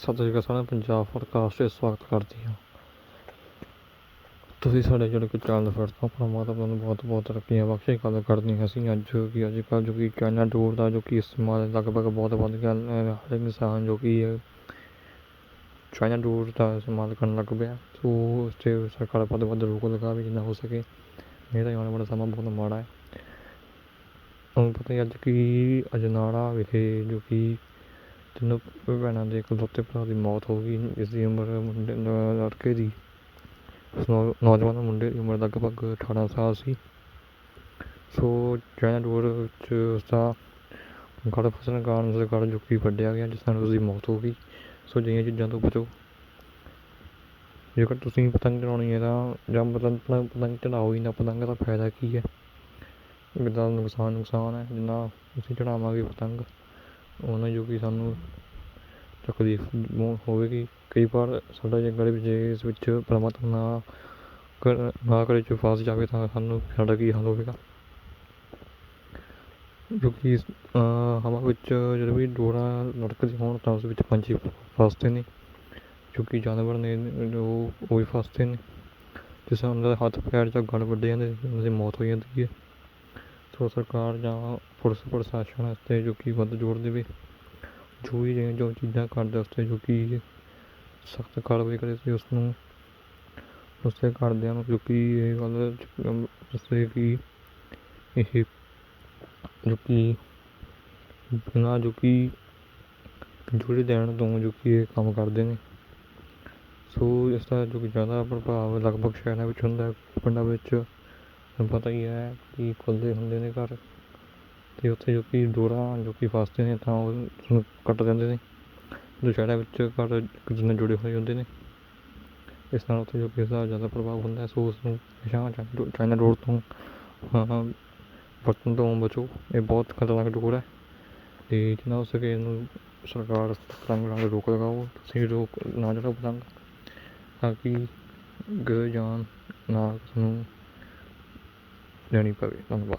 ਸਤਿ ਸ਼੍ਰੀ ਅਕਾਲ ਸਾਰਿਆਂ ਪੰਜਾਬ ਪੋਡਕਾਸਟ 'ਤੇ ਸਵਾਗਤ ਕਰਦੀ ਹਾਂ। ਤੁਸੀਂ ਸਾਡੇ ਜਿਹੜੇ ਕਿ ਚੈਨਲ ਫਿਰ ਤੋਂ ਪਰਮਾਤਮਾ ਤੁਹਾਨੂੰ ਬਹੁਤ ਬਹੁਤ ਤਰੱਕੀਆਂ ਬਖਸ਼ੇ ਗੱਲ ਕਰਨੀ ਹੈ ਅਸੀਂ ਅੱਜ ਕਿ ਅੱਜ ਕੱਲ੍ਹ ਜੋ ਕਿ ਚਾਈਨਾ ਡੋਰ ਦਾ ਜੋ ਕਿ ਇਸਤੇਮਾਲ ਲਗਭਗ ਬਹੁਤ ਵੱਧ ਗਿਆ ਹਰ ਇੱਕ ਇਨਸਾਨ ਜੋ ਕਿ ਚਾਈਨਾ ਡੋਰ ਦਾ ਇਸਤੇਮਾਲ ਕਰਨ ਲੱਗ ਪਿਆ। ਸੋ ਉਸ 'ਤੇ ਸਰਕਾਰ ਵੱਧ ਤੋਂ ਵੱਧ ਰੋਕ ਲਗਾਵੇ ਜਿੰਨਾ ਹੋ ਸਕੇ। ਨਹੀਂ ਤਾਂ ਆਉਣ ਵਾਲਾ ਸਮਾਂ ਬਹੁਤ ਮਾੜਾ ਹੈ। ਤੁਹਾਨੂੰ ਪਤਾ ਹੀ ਅੱਜ ਕਿ ਅਜਨਾਲਾ ਵਿਖੇ ਜੋ ਕਿ ਤਿੰਨੋਂ ਭੈਣਾਂ ਦੇ ਇਕਲੌਤੇ ਭਰਾ ਦੀ ਮੌਤ ਹੋ ਗਈ, ਇਸ ਦੀ ਉਮਰ ਮੁੰਡੇ ਲੜਕੇ ਦੀ। ਨੌਜਵਾਨ ਮੁੰਡੇ ਦੀ ਉਮਰ ਲਗਭਗ 18 ਸਾਲ ਸੀ। ਸੋ ਚਾਈਨਾ ਡੋਰ ਵਿੱਚ ਉਸਦਾ ਗੜ ਫਸਣ ਕਾਰਨ ਉਸਦਾ ਗੜ ਜੋ ਵੱਢਿਆ ਗਿਆ, ਜਿਸ ਨਾਲ ਉਸਦੀ ਮੌਤ ਹੋ ਗਈ। ਸੋ ਅਜਿਹੀਆਂ ਚੀਜ਼ਾਂ ਤੋਂ ਬਚੋ। ਜੇਕਰ ਤੁਸੀਂ ਪਤੰਗ ਚੜਾਉਣੀ ਹੈ ਤਾਂ, ਜਾਂ ਪਤੰਗ ਪਤੰਗ ਚੜਾਓ ਹੀ ਨਾ ਪਤੰਗ ਦਾ ਫਾਇਦਾ ਕੀ ਹੈ? ਜਿੱਦਾਂ ਨੁਕਸਾਨ ਨੁਕਸਾਨ ਹੈ, ਜਿੰਨਾ ਤੁਸੀਂ ਚੜਾਵਾਂਗੇ ਪਤੰਗ? ਉਹਨਾਂ ਜੋ ਕਿ ਸਾਨੂੰ ਤਕਲੀਫ ਹੋਵੇਗੀ ਕਈ ਵਾਰ ਸਾਡਾ ਜੇ ਗਲੇ ਵਿੱਚ ਜੇ ਇਸ ਵਿੱਚ ਪਰਮਾਤਮਾ ਨਾ ਕਰ ਨਾ ਕਰੇ ਜੋ ਫਸ ਜਾਵੇ ਤਾਂ ਸਾਨੂੰ ਸਾਡਾ ਕੀ ਹਾਲ ਹੋਵੇਗਾ? ਜੋ ਕਿ ਇਸ, ਹਵਾ ਵਿੱਚ ਜਦੋਂ ਵੀ ਡੋਰਾਂ ਲਟਕਦੀ ਹੋਣ ਤਾਂ ਉਸ ਵਿੱਚ ਪੰਛੀ ਫਸਦੇ ਨੇ ਜੋ ਕਿ ਜਾਨਵਰ ਨੇ ਜੋ ਉਹ ਵੀ ਫਸਦੇ ਨੇ। ਜਿਸ ਨਾਲ ਉਹਨਾਂ ਦੇ ਹੱਥ ਪੈਰ ਜਾਂ ਗਲ ਵੱਢੇ ਜਾਂਦੇ ਉਹਨਾਂ ਦੀ ਮੌਤ ਹੋ ਜਾਂਦੀ ਹੈ। ਸੋ ਸਰਕਾਰ ਜਾਂ ਪੁਲਿਸ ਪ੍ਰਸ਼ਾਸਨ ਵਾਸਤੇ ਜੋ ਕਿ ਵੱਧ ਜ਼ੋਰ ਦੇਵੇ, ਜੋ ਵੀ ਜੋ ਚੀਜ਼ਾਂ ਕਰਦੇ 'ਤੇ ਜੋ ਕਿ ਸਖਤ ਕਾਰਵਾਈ ਕਰੇ ਤੇ ਉਸ ਨੂੰ ਉਸਦੇ ਘਰਦਿਆਂ ਨੂੰ ਜੋ ਕਿ ਇਹ ਗੱਲ ਚ- ਦੱਸੇ ਕਿ ਇਹ ਜੋ ਕਿ ਬਿਨਾਂ ਜੋ ਕਿ ਜੁੜੇ ਦੇਣ ਤੋਂ ਜੋ ਕਿ ਇਹ ਕੰਮ ਕਰਦੇ ਨੇ। ਸੋ ਇਸ ਦਾ ਜੋ ਕਿ ਜ਼ਿਆਦਾ ਪ੍ਰਭਾਵ ਲਗਭਗ ਸ਼ਹਿਰਾਂ ਵਿੱਚ ਹੁੰਦਾ, ਪਿੰਡਾਂ ਵਿੱਚ ਪਤਾ ਹੀ ਹੈ ਕਿ ਖੁੱਲ੍ਹੇ ਹੁੰਦੇ ਨੇ ਘਰ ਅਤੇ ਉੱਥੇ ਜੋ ਕਿ ਡੋਰਾਂ ਜੋ ਕਿ ਫਸਦੇ ਨੇ ਤਾਂ ਉਹ ਉਸਨੂੰ ਕੱਟ ਦਿੰਦੇ ਨੇ। ਜੋ ਸ਼ਹਿਰਾਂ ਵਿੱਚ ਘਰ ਇੱਕ ਦੂਜੇ ਨਾਲ ਜੁੜੇ ਹੋਏ ਹੁੰਦੇ ਨੇ। ਇਸ ਨਾਲ ਉੱਥੇ ਜੋ ਕਿ ਇਸਦਾ ਜ਼ਿਆਦਾ ਪ੍ਰਭਾਵ ਹੁੰਦਾ ਸੋ ਉਸਨੂੰ ਚਾਈਨਾ ਡੋਰ ਤੋਂ ਵਰਤਣ ਤੋਂ ਬਚੋ, ਇਹ ਬਹੁਤ ਖਤਰਨਾਕ ਡੋਰ ਹੈ। ਅਤੇ ਜਿੰਨਾ ਹੋ ਸਕੇ ਇਹਨੂੰ ਸਰਕਾਰ ਪਤੰਗ ਨਾਲ ਰੋਕ ਲਗਾਓ, ਤੁਸੀਂ ਰੋਕ ਨਾ ਚੜਾਓ ਪਤੰਗ, ਤਾਂ ਕਿ ਗਏ ਜਾਨ ਨਾ ਕਿਸੇ ਨੂੰ learning progress on the block.